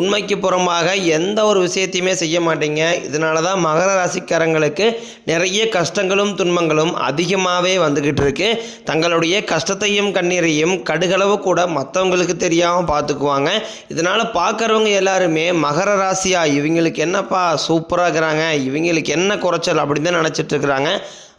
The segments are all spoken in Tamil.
உண்மைக்கு புறம்பாக எந்த ஒரு விஷயத்தையுமே செய்ய மாட்டீங்க. இதனால தான் மகர ராசிக்காரங்களுக்கு நிறைய கஷ்டங்களும் துன்பங்களும் அதிகமாகவே வந்துக்கிட்டு இருக்கு. தங்களுடைய கஷ்டத்தையும் கண்ணீரையும் கடுகளவு கூட மற்றவங்களுக்கு தெரியாமல் பார்த்துக்குவாங்க இதனால் பார்க்குறவங்க எல்லாருமே மகர ராசியா இவங்களுக்கு என்னப்பா சூப்பராக இருக்கிறாங்க இவங்களுக்கு என்ன குறைச்சல் அப்படின்னு தான் நினச்சிட்டு இருக்கிறாங்க.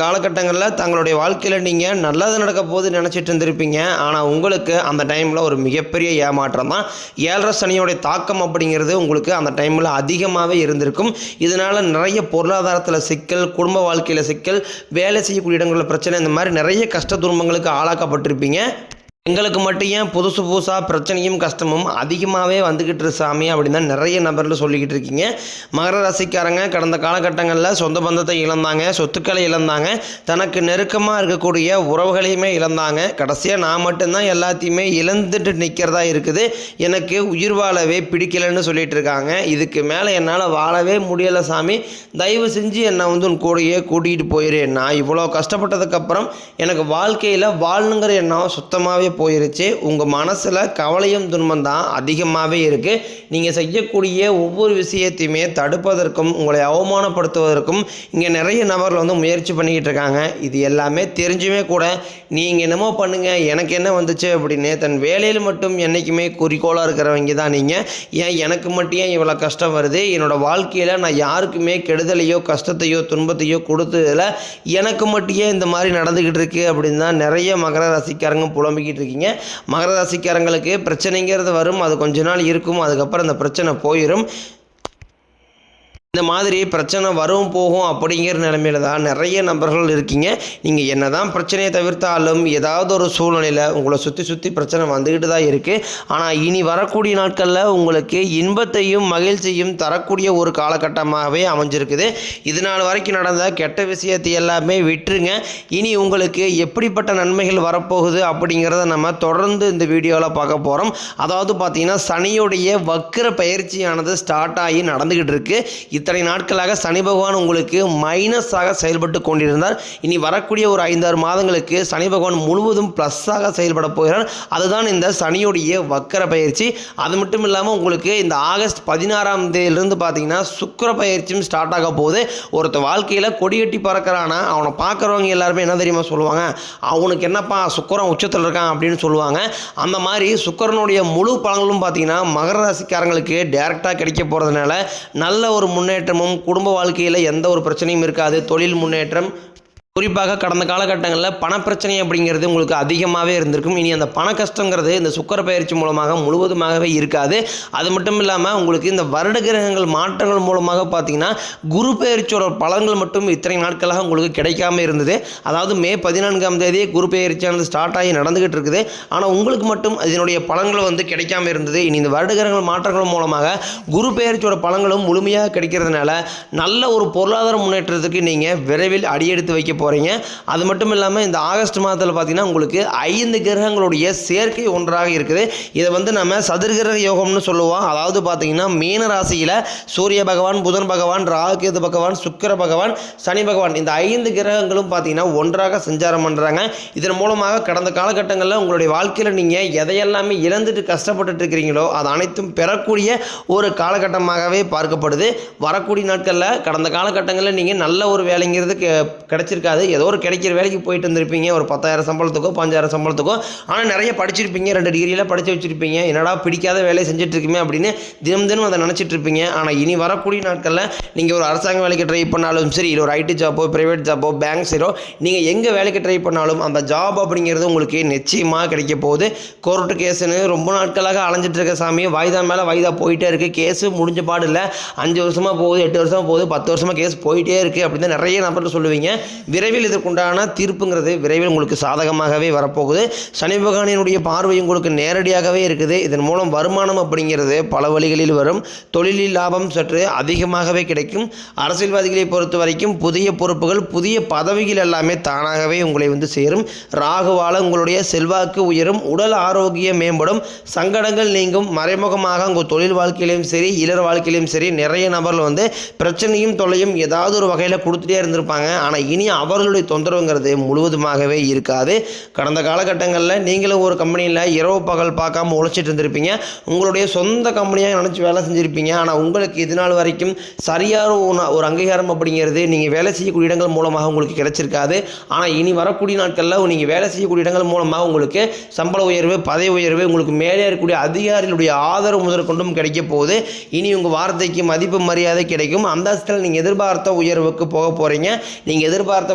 காலகட்டங்களில் தங்களுடைய வாழ்க்கையில் நீங்கள் நல்லது நடக்க போது நினச்சிட்டு இருந்திருப்பீங்க. ஆனால் உங்களுக்கு அந்த டைமில் ஒரு மிகப்பெரிய ஏமாற்றம் தான். ஏழரை சனியோடைய தாக்கம் அப்படிங்கிறது உங்களுக்கு அந்த டைமில் அதிகமாகவே இருந்திருக்கும். இதனால் நிறைய பொருளாதாரத்தில் சிக்கல் குடும்ப வாழ்க்கையில் சிக்கல் வேலை செய்யக்கூடிய இடங்களில் பிரச்சனை இந்த மாதிரி நிறைய கஷ்ட துன்பங்களுக்கு ஆளாக்கப்பட்டிருப்பீங்க. எங்களுக்கு மட்டும் ஏன் புதுசு புதுசாக பிரச்சனையும் கஷ்டமும் அதிகமாகவே வந்துக்கிட்டு சாமி அப்படின்னு தான் நிறைய நபரில் சொல்லிக்கிட்டு இருக்கீங்க. மகர ராசிக்காரங்க கடந்த காலகட்டங்களில் சொந்த பந்தத்தை இழந்தாங்க சொத்துக்களை இழந்தாங்க தனக்கு நெருக்கமாக இருக்கக்கூடிய உறவுகளையுமே இழந்தாங்க. கடைசியாக நான் மட்டும்தான் எல்லாத்தையுமே இழந்துட்டு நிற்கிறதா இருக்குது. எனக்கு உயிர் வாழவே பிடிக்கலைன்னு சொல்லிட்டு இருக்காங்க. இதுக்கு மேலே என்னால் வாழவே முடியலை சாமி. தயவு செஞ்சு என்னை வந்து உன் கூடயே கூட்டிகிட்டு போயிரு. நான் இவ்வளோ கஷ்டப்பட்டதுக்கப்புறம் எனக்கு வாழ்க்கையில் வாழணுங்கிற எண்ணம் சுத்தமாகவே போயிருச்சு. உங்கள் மனசில் கவலையும் துன்பம் தான் அதிகமாகவே இருக்குது நீங்கள் செய்யக்கூடிய ஒவ்வொரு விஷயத்தையுமே தடுப்பதற்கும் உங்களை அவமானப்படுத்துவதற்கும் இங்கே நிறைய நபர்கள் வந்து முயற்சி பண்ணிக்கிட்டு இருக்காங்க. இது எல்லாமே தெரிஞ்சுமே கூட நீங்கள் என்னமோ பண்ணுங்கள் எனக்கு என்ன வந்துச்சு அப்படின்னு தன் வேலையில் மட்டும் என்றைக்குமே குறிக்கோளாக இருக்கிறவங்க தான் நீங்கள் ஏன் எனக்கு மட்டும் ஏன் இவ்வளோ கஷ்டம் வருது? என்னோட வாழ்க்கையில் நான் யாருக்குமே கெடுதலையோ கஷ்டத்தையோ துன்பத்தையோ கொடுத்ததில் எனக்கு மட்டும் ஏன் இந்த மாதிரி நடந்துக்கிட்டு இருக்கு அப்படின்னு தான் நிறைய மகர ராசிக்காரங்க புலம்பிக்கிட்டு இருக்கீங்க மகர ராசிக்காரங்களுக்கு பிரச்சனைங்கிறது வரும். அது கொஞ்ச நாள் இருக்கும் அதுக்கப்புறம் அந்த பிரச்சனை போயிடும் இந்த மாதிரி பிரச்சனை வரும் போகும் அப்படிங்கிற நிலமையில தான் நிறைய நபர்கள் இருக்கீங்க. நீங்கள் என்ன தான் பிரச்சனையை தவிர்த்தாலும் ஏதாவது ஒரு சூழ்நிலையில் உங்களை சுற்றி சுற்றி பிரச்சனை வந்துக்கிட்டு தான் இருக்குது ஆனால் இனி வரக்கூடிய நாட்களில் உங்களுக்கு இன்பத்தையும் மகிழ்ச்சியும் தரக்கூடிய ஒரு காலகட்டமாகவே அமைஞ்சிருக்குது. இது நாள் வரைக்கும் நடந்த கெட்ட விஷயத்தை எல்லாமே விட்டுருங்க. இனி உங்களுக்கு எப்படிப்பட்ட நன்மைகள் வரப்போகுது அப்படிங்கிறத நம்ம தொடர்ந்து இந்த வீடியோவில் பார்க்க போகிறோம் அதாவது பார்த்திங்கன்னா சனியுடைய வக்கர பயிற்சியானது ஸ்டார்ட் ஆகி நடந்துக்கிட்டு இருக்குது இத்தனை நாட்களாக சனி பகவான் உங்களுக்கு மைனஸாக செயல்பட்டு கொண்டிருந்தார். இனி வரக்கூடிய ஒரு ஐந்தாறு மாதங்களுக்கு சனி பகவான் முழுவதும் ப்ளஸ்ஸாக செயல்பட போகிறார். அதுதான் இந்த சனியுடைய வக்கர பயிற்சி. அது மட்டும் இல்லாமல் உங்களுக்கு இந்த ஆகஸ்ட் பதினாறாம் தேதியிலிருந்து பார்த்தீங்கன்னா சுக்கர பயிற்சியும் ஸ்டார்ட் ஆக போகுது. ஒருத்த வாழ்க்கையில் கொடியட்டி பறக்கிறானா அவனை பார்க்குறவங்க எல்லாருமே என்ன தெரியுமா சொல்லுவாங்க? அவனுக்கு என்னப்பா சுக்கரம் உச்சத்தில் இருக்கான் அப்படின்னு சொல்லுவாங்க. அந்த மாதிரி சுக்கரனுடைய முழு பலன்களும் பார்த்தீங்கன்னா மகர ராசிக்காரங்களுக்கு டேரெக்டாக கிடைக்க போகிறதுனால நல்ல ஒரு முன்னேற்றமும் குடும்ப வாழ்க்கையில் எந்த ஒரு பிரச்சனையும் இருக்காது. தொழில் முன்னேற்றம் குறிப்பாக கடந்த காலகட்டங்களில் பணப்பிரச்சனை அப்படிங்கிறது உங்களுக்கு அதிகமாகவே இருந்திருக்கும். இனி அந்த பண கஷ்டங்கிறது இந்த சுக்கர பயிற்சி மூலமாக முழுவதுமாகவே இருக்காது. அது மட்டும் இல்லாமல் உங்களுக்கு இந்த வருட கிரகங்கள் மாற்றங்கள் மூலமாக பார்த்தீங்கன்னா குரு பயிற்சியோட பலன்கள் மட்டும் இத்தனை நாட்களாக உங்களுக்கு கிடைக்காம இருந்தது. அதாவது மே பதினான்காம் தேதி குரு பயிற்சியானது ஸ்டார்ட் ஆகி நடந்துகிட்டு இருக்குது. ஆனால் உங்களுக்கு மட்டும் இதனுடைய பலன்கள் வந்து கிடைக்காம இருந்தது. இனி இந்த வருட கிரகங்கள் மாற்றங்கள் மூலமாக குரு பயிற்சியோட பலன்களும் முழுமையாக கிடைக்கிறதுனால நல்ல ஒரு பொருளாதார முன்னேற்றத்துக்கு நீங்கள் விரைவில் அடியெடுத்து வைக்க போகிறீங்க அது மட்டும் இல்லாமல் இந்த ஆகஸ்ட் மாதத்தில் பார்த்தீங்கன்னா உங்களுக்கு ஐந்து கிரகங்களுடைய சேர்க்கை ஒன்றாக இருக்குது. இதை வந்து நம்ம சதுர்கிரக யோகம்னு சொல்லுவோம். அதாவது பார்த்தீங்கன்னா மீன ராசியில் சூரிய பகவான் புதன் பகவான் ராகுகேது பகவான் சுக்கிர பகவான் சனி பகவான் இந்த ஐந்து கிரகங்களும் பார்த்தீங்கன்னா ஒன்றாக சஞ்சாரம் பண்ணுறாங்க இதன் மூலமாக கடந்த காலகட்டங்களில் உங்களுடைய வாழ்க்கையில் நீங்கள் எதையெல்லாமே இழந்துட்டு கஷ்டப்பட்டுட்டு இருக்கிறீங்களோ அது அனைத்தும் பெறக்கூடிய ஒரு காலகட்டமாகவே பார்க்கப்படுது. வரக்கூடிய நாட்களில் கடந்த காலகட்டங்களில் நீங்கள் நல்ல ஒரு வேலைங்கிறது கெ- கிடைச்சிருக்காது. இருக்காது ஏதோ ஒரு கிடைக்கிற வேலைக்கு போயிட்டு இருந்திருப்பீங்க ஒரு பத்தாயிரம் சம்பளத்துக்கோ பஞ்சாயிரம் சம்பளத்துக்கோ. ஆனால் நிறைய படிச்சிருப்பீங்க. ரெண்டு டிகிரியெலாம் படித்து வச்சுருப்பீங்க. என்னடா பிடிக்காத வேலையை செஞ்சுட்ருக்குமே அப்படின்னு தினம் தினம் அதை நினச்சிட்டு இருப்பீங்க ஆனால் இனி வரக்கூடிய நாட்களில் நீங்கள் ஒரு அரசாங்க வேலைக்கு ட்ரை பண்ணாலும் சரி இல்லை ஒரு ஐடி ஜாப்போ ப்ரைவேட் ஜாப்போ பேங்க் சீரோ நீங்கள் எங்கே வேலைக்கு ட்ரை பண்ணாலும் அந்த ஜாப் அப்படிங்கிறது உங்களுக்கு நிச்சயமாக கிடைக்க போகுது. கோர்ட்டு கேஸுன்னு ரொம்ப நாட்களாக அலைஞ்சிட்டு இருக்க சாமி. வாய்தா மேலே வாய்தா போயிட்டே இருக்குது கேஸு முடிஞ்ச பாடு இல்லை. அஞ்சு வருஷமாக போகுது எட்டு வருஷமாக போகுது பத்து வருஷமாக கேஸ் போயிட்டே இருக்குது அப்படின்னு நிறைய நபர்கள் சொல்லுவீங்க. விரைவில் இதற்குண்டான தீர்ப்புங்கிறது விரைவில் உங்களுக்கு சாதகமாகவே வரப்போகுது. சனி பகவானினுடைய பார்வை உங்களுக்கு நேரடியாகவே இருக்குது. இதன் மூலம் வருமானம் அப்படிங்கிறது பல வழிகளில் வரும். தொழிலில் லாபம் சற்று அதிகமாகவே கிடைக்கும். அரசியல்வாதிகளை பொறுத்த வரைக்கும் புதிய பொறுப்புகள் புதிய பதவிகள் எல்லாமே தானாகவே உங்களை வந்து சேரும். ராகுவால் உங்களுடைய செல்வாக்கு உயரும். உடல் ஆரோக்கியம் மேம்படும். சங்கடங்கள் நீங்கும். மறைமுகமாக உங்கள் தொழில் வாழ்க்கையிலையும் சரி இளர் வாழ்க்கையிலையும் சரி நிறைய நபர்கள் வந்து பிரச்சனையும் தொல்லையும் ஏதாவது ஒரு வகையில் கொடுத்துட்டே இருந்திருப்பாங்க. ஆனால் இனி அவர்களுடைய தொந்தரவுங்கிறது முழுவதுமாகவே இருக்காது. கடந்த காலகட்டங்களில் நீங்களும் ஒரு கம்பெனியில் இரவு பகல் பார்க்காம உழைச்சிட்டு இருந்திருப்பீங்க. உங்களுடைய சொந்த கம்பெனியாக நினச்சி வேலை செஞ்சுருப்பீங்க. ஆனால் உங்களுக்கு இது நாள் வரைக்கும் சரியான ஒரு- அங்கீகாரம் அப்படிங்கிறது நீங்கள் வேலை செய்யக்கூடிய இடங்கள் மூலமாக உங்களுக்கு கிடைச்சிருக்காது. ஆனால் இனி வரக்கூடிய நாட்களில் நீங்கள் வேலை செய்யக்கூடிய இடங்கள் மூலமாக உங்களுக்கு சம்பள உயர்வு பதவி உயர்வு உங்களுக்கு மேலே இருக்கக்கூடிய அதிகாரிகளுடைய ஆதரவு முதற்கொண்டும் கிடைக்க போகுது. இனி உங்கள் வார்த்தைக்கு மதிப்பு மரியாதை கிடைக்கும். அந்தஸ்தில் நீங்கள் எதிர்பார்த்த உயர்வுக்கு போக போகிறீங்க நீங்கள் எதிர்பார்த்த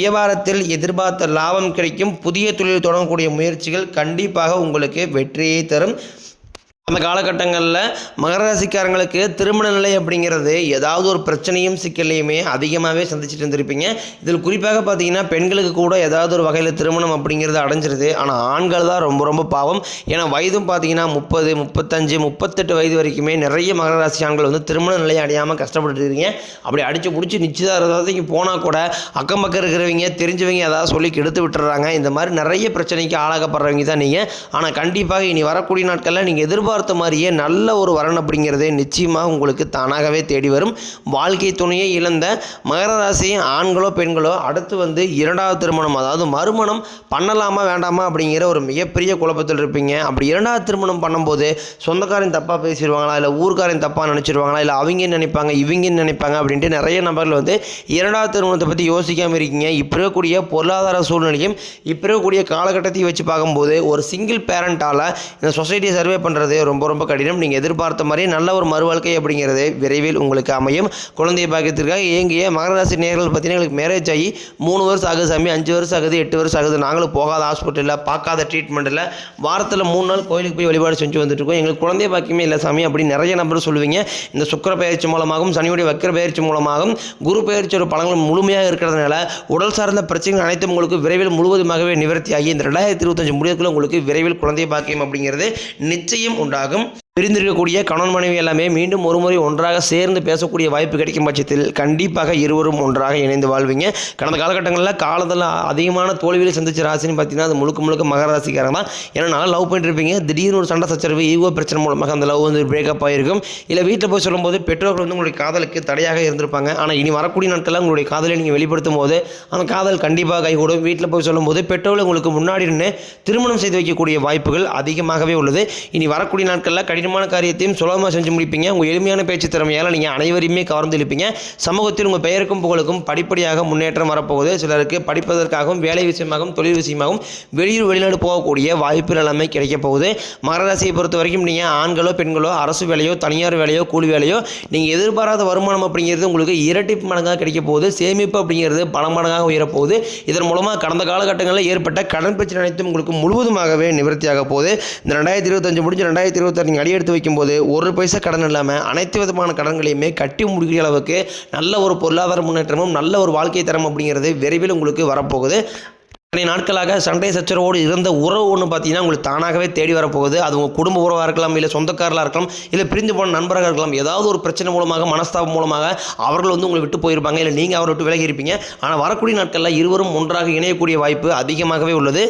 வியாபாரத்தில் எதிர்பார்த்த லாபம் கிடைக்கும். புதிய தொழில் தொடங்கக்கூடிய முயற்சிகள் கண்டிப்பாக உங்களுக்கு வெற்றியை தரும். அந்த காலகட்டங்களில் மகர ராசிக்காரங்களுக்கு திருமண நிலை அப்படிங்கிறது ஏதாவது ஒரு பிரச்சனையும் சிக்கலையுமே அதிகமாகவே சந்திச்சுட்டு இருந்திருப்பீங்க. இதில் குறிப்பாக பார்த்தீங்கன்னா பெண்களுக்கு கூட ஏதாவது ஒரு வகையில் திருமணம் அப்படிங்கிறது அடைஞ்சிருது. ஆனால் ஆண்கள் தான் ரொம்ப ரொம்ப பாவம். ஏன்னா வயதும் பார்த்தீங்கன்னா முப்பது முப்பத்தஞ்சு முப்பத்தெட்டு வயது வரைக்குமே நிறைய மகர ராசி ஆண்கள் வந்து திருமண நிலையை அடையாமல் கஷ்டப்பட்டு இருக்கீங்க. அப்படி அடித்து பிடிச்சி நிச்சயதாரத்துக்கு போனால் கூட அக்கம் பக்கம் இருக்கிறவங்க தெரிஞ்சவங்க ஏதாவது சொல்லி கெடுத்து விட்டுறாங்க. இந்த மாதிரி நிறைய பிரச்சனைக்கு ஆளாகப்படுறவங்க தான் நீங்கள் ஆனால் கண்டிப்பாக இனி வரக்கூடிய நாட்களில் நீங்கள் எதிர்பார்த்து மாதிரியே நல்ல ஒரு வரன் அப்படிங்கிறது நிச்சயமாக உங்களுக்கு தானாகவே தேடி வரும். வாழ்க்கை துணையை இழந்த மகர ராசியின் ஆண்களோ பெண்களோ அடுத்து வந்து இரண்டாவது திருமணம் அதாவது மறுமணம் பண்ணலாமா வேண்டாமா அப்படிங்கிற ஒரு மிகப்பெரிய குழப்பத்தில் இருப்பீங்க. அப்படி இரண்டாவது திருமணம் பண்ணும்போது சொந்தக்காரன் தப்பாக பேசிடுவாங்களா? இல்லை ஊர்க்காரன் தப்பாக நினச்சிடுவாங்களா இல்லை அவங்க நினைப்பாங்க? இவங்க நினைப்பாங்க? அப்படின்ட்டு நிறைய நபர்கள் வந்து இரண்டாவது திருமணத்தை பற்றி யோசிக்காமல் இருக்கீங்க. இப்போ இருக்கக்கூடிய பொருளாதார சூழ்நிலையும் இப்போ இருக்கக்கூடிய காலகட்டத்தையும் வச்சு பார்க்கும்போது ஒரு சிங்கிள் பேரண்டால் இந்த சொசைட்டியை சர்வே பண்ணுறது ரொம்ப ரொம்ப கடினம். நீங்கள் எதிர்பார்த்த மாதிரி நல்ல ஒரு மறுவாழ்க்கை அப்படிங்கிறது விரைவில் உங்களுக்கு அமையும். குழந்தை பாக்கியத்திற்காக இயங்கிய மகர ராசி நேர்கள் பார்த்தீங்கன்னா எங்களுக்கு மேரேஜ் ஆகி மூணு வருஷம் ஆகுது சாமி அஞ்சு வருஷம் ஆகுது எட்டு வருஷம் ஆகுது. நாங்களும் போகாத ஹாஸ்பிட்டலில் பார்க்காத ட்ரீட்மெண்ட்டில் வாரத்தில் மூணு நாள் கோயிலுக்கு போய் வழிபாடு செஞ்சு வந்துட்டுருக்கோம் எங்களுக்கு குழந்தை பாக்கியமே இல்லை சாமி அப்படின்னு நிறைய நம்பர் சொல்லுவீங்க. இந்த சுக்கிர பயிற்சி மூலமாகவும் சனியுடைய வக்கர பயிற்சி மூலமாகவும் குரு பயிற்சியோட பலன்கள் முழுமையாக இருக்கிறதுனால உடல் சார்ந்த பிரச்சனைகள் அனைத்தும் உங்களுக்கு விரைவில் முழுவதுமாகவே நிவர்த்தியாகி இந்த ரெண்டாயிரத்தி இருபத்தஞ்சு முடிவுக்குள்ள உங்களுக்கு விரைவில் குழந்தை பாக்கியம் அப்படிங்கிறது நிச்சயம் ஆகும் பிரிந்திருக்கக்கூடிய கணவன் மனைவி எல்லாமே மீண்டும் ஒருமுறை ஒன்றாக சேர்ந்து பேசக்கூடிய வாய்ப்பு கிடைக்கும் பட்சத்தில் கண்டிப்பாக இருவரும் ஒன்றாக இணைந்து வாழ்வீங்க. கடந்த காலகட்டங்களில் காலத்தில் அதிகமான தோல்வியில் சந்திச்ச ராசின்னு பார்த்தீங்கன்னா அது முழுக்க முழுக்க மகர ராசிக்காரங்க தான். ஏன்னா நல்லா லவ் பண்ணிட்டு இருப்பீங்க. திடீர்னு ஒரு சண்டை சச்சரவு ஈகோ பிரச்சனை மூலமாக அந்த லவ் வந்து பிரேக்கப் ஆகிருக்கும் இல்லை வீட்டில் போய் சொல்லும்போது பெற்றோர்கள் வந்து உங்களுடைய காதலுக்கு தடையாக இருந்திருப்பாங்க. ஆனால் இனி வரக்கூடிய நாட்களில் உங்களுடைய காதலை நீங்கள் வெளிப்படுத்தும் போது அந்த காதல் கண்டிப்பாக கைகூடும். வீட்டில் போய் சொல்லும்போது பெற்றோர்கள் உங்களுக்கு முன்னாடி நின்று திருமணம் செய்து வைக்கக்கூடிய வாய்ப்புகள் அதிகமாகவே உள்ளது. இனி வரக்கூடிய நாட்களில் கடினமான காரியத்தையும் சுலபமாக செஞ்சு முடிப்பீங்க. உங்கள் எளிமையான பேச்சு திறமையால் நீங்கள் அனைவரையுமே கவர்ந்து இழுப்பீங்க. சமூகத்தில் உங்கள் பெயருக்கும் புகழுக்கும் படிப்படியாக முன்னேற்றம் வரப்போகுது. சிலருக்கு படிப்பதற்காகவும் வேலை விஷயமாகவும் தொழில் விஷயமாகவும் வெளியூர் வெளிநாடு போகக்கூடிய வாய்ப்புகள் எல்லாமே கிடைக்க போகுது. மகர ராசியை பொறுத்த வரைக்கும் நீங்கள் ஆண்களோ பெண்களோ அரசு வேலையோ தனியார் வேலையோ கூலி வேலையோ நீங்கள் எதிர்பாராத வருமானம் அப்படிங்கிறது உங்களுக்கு இரட்டிப்பு மடங்காக கிடைக்க போகுது. சேமிப்பு அப்படிங்கிறது பல மடங்காக உயரப்போகுது இதன் மூலமாக கடந்த காலகட்டங்களில் ஏற்பட்ட கடன் பிரச்சனை அனைத்தும் உங்களுக்கு முழுவதுமாகவே நிவர்த்தியாக போகுது. இந்த ரெண்டாயிரத்தி இருபத்தஞ்சு முடிஞ்சு ரெண்டாயிரத்தி இருபத்தாறு நீங்கள் அடியெடுத்து வைக்கும்போது ஒரு பைசா கடன் இல்லாமல் அனைத்து விதமான கடன்களையுமே கட்டி முடிக்கிற அளவுக்கு நல்ல ஒரு பொருளாதார முன்னேற்றமும் நல்ல ஒரு வாழ்க்கை தரம் அப்படிங்கிறது விரைவில் உங்களுக்கு வரப்போகுது. இத்தனை நாட்களாக சண்டை சச்சரவோடு இருந்த உறவு ஒன்று பார்த்தீங்கன்னா உங்களுக்கு தானாகவே தேடி வரப்போகுது. அது உங்கள் குடும்ப உறவாக இருக்கலாம் இல்லை சொந்தக்காரலாக இருக்கலாம் இல்லை பிரிந்து போன நண்பராக இருக்கலாம் ஏதாவது ஒரு பிரச்சனை மூலமாக மனஸ்தாபம் மூலமாக அவர்கள் வந்து உங்களை விட்டு போயிருப்பாங்க இல்லை நீங்கள் அவரை விட்டு விலகி இருப்பீங்க. ஆனால் வரக்கூடிய நாட்களில் இருவரும் ஒன்றாக இணையக்கூடிய வாய்ப்பு அதிகமாகவே உள்ளது.